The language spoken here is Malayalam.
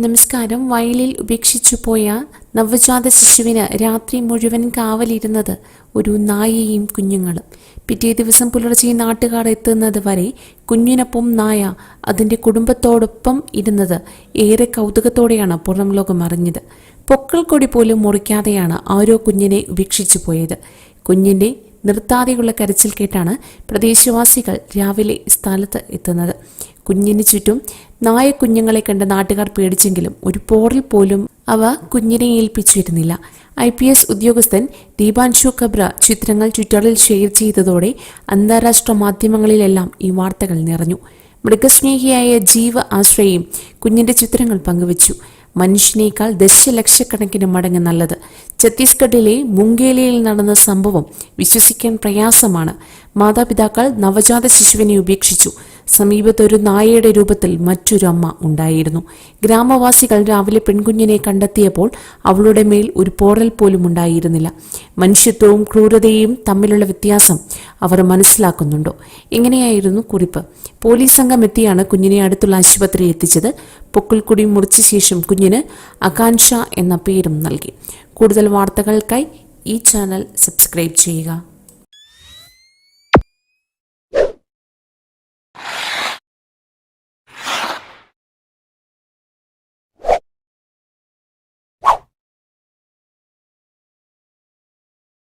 നമസ്കാരം. വയലിൽ ഉപേക്ഷിച്ചു പോയ നവജാത ശിശുവിന് രാത്രി മുഴുവൻ കാവലിരുന്നത് ഒരു നായയും കുഞ്ഞുങ്ങളും. പിറ്റേ ദിവസം പുലർച്ചെ നാട്ടുകാർ എത്തുന്നത് വരെ കുഞ്ഞിനൊപ്പം നായ അതിന്റെ കുടുംബത്തോടൊപ്പം ഇരുന്നത് ഏറെ കൗതുകത്തോടെയാണ് പുറം ലോകം അറിഞ്ഞത്. പൊക്കൾ കൊടി പോലും മുറിക്കാതെയാണ് ആരോ കുഞ്ഞിനെ ഉപേക്ഷിച്ചു പോയത്. കുഞ്ഞിന്റെ നിർത്താതെയുള്ള കരച്ചിൽ കേട്ടാണ് പ്രദേശവാസികൾ രാവിലെ സ്ഥലത്ത് എത്തുന്നത്. കുഞ്ഞിന് ചുറ്റും നായ കുഞ്ഞുങ്ങളെ കണ്ട് നാട്ടുകാർ പേടിച്ചെങ്കിലും ഒരു പോറിൽ പോലും അവ കുഞ്ഞിനെ ഏൽപ്പിച്ചിരുന്നില്ല. ഐ പി എസ് ഉദ്യോഗസ്ഥൻ ദീപാൻഷു കബ്ര ചിത്രങ്ങൾ ട്വിറ്ററിൽ ഷെയർ ചെയ്തതോടെ അന്താരാഷ്ട്ര മാധ്യമങ്ങളിലെല്ലാം ഈ വാർത്തകൾ നിറഞ്ഞു. മൃഗസ്നേഹിയായ ജീവ ആശ്രയയും കുഞ്ഞിന്റെ ചിത്രങ്ങൾ പങ്കുവച്ചു. മനുഷ്യനേക്കാൾ ദശലക്ഷക്കണക്കിന് മടങ്ങ് നല്ലത്. ഛത്തീസ്ഗഡിലെ മുങ്കേലിയിൽ നടന്ന സംഭവം വിശ്വസിക്കാൻ പ്രയാസമാണ്. മാതാപിതാക്കൾ നവജാത ശിശുവിനെ ഉപേക്ഷിച്ചു. സമീപത്ത് ഒരു നായയുടെ രൂപത്തിൽ മറ്റൊരു അമ്മ ഉണ്ടായിരുന്നു. ഗ്രാമവാസികൾ രാവിലെ പെൺകുഞ്ഞിനെ കണ്ടെത്തിയപ്പോൾ അവളുടെ മേൽ ഒരു പോറൽ പോലും ഉണ്ടായിരുന്നില്ല. മനുഷ്യത്വവും ക്രൂരതയും തമ്മിലുള്ള വ്യത്യാസം അവർ മനസ്സിലാക്കുന്നുണ്ടോ? എങ്ങനെയായിരുന്നു കുറിപ്പ്? പോലീസ് സംഘം എത്തിയാണ് കുഞ്ഞിനെ അടുത്തുള്ള ആശുപത്രി എത്തിച്ചത്. പൊക്കിൾക്കുടി മുറിച്ച ശേഷം കുഞ്ഞിന് അകാൻഷ എന്ന പേരും നൽകി. കൂടുതൽ വാർത്തകൾക്കായി ഈ ചാനൽ സബ്സ്ക്രൈബ് ചെയ്യുക.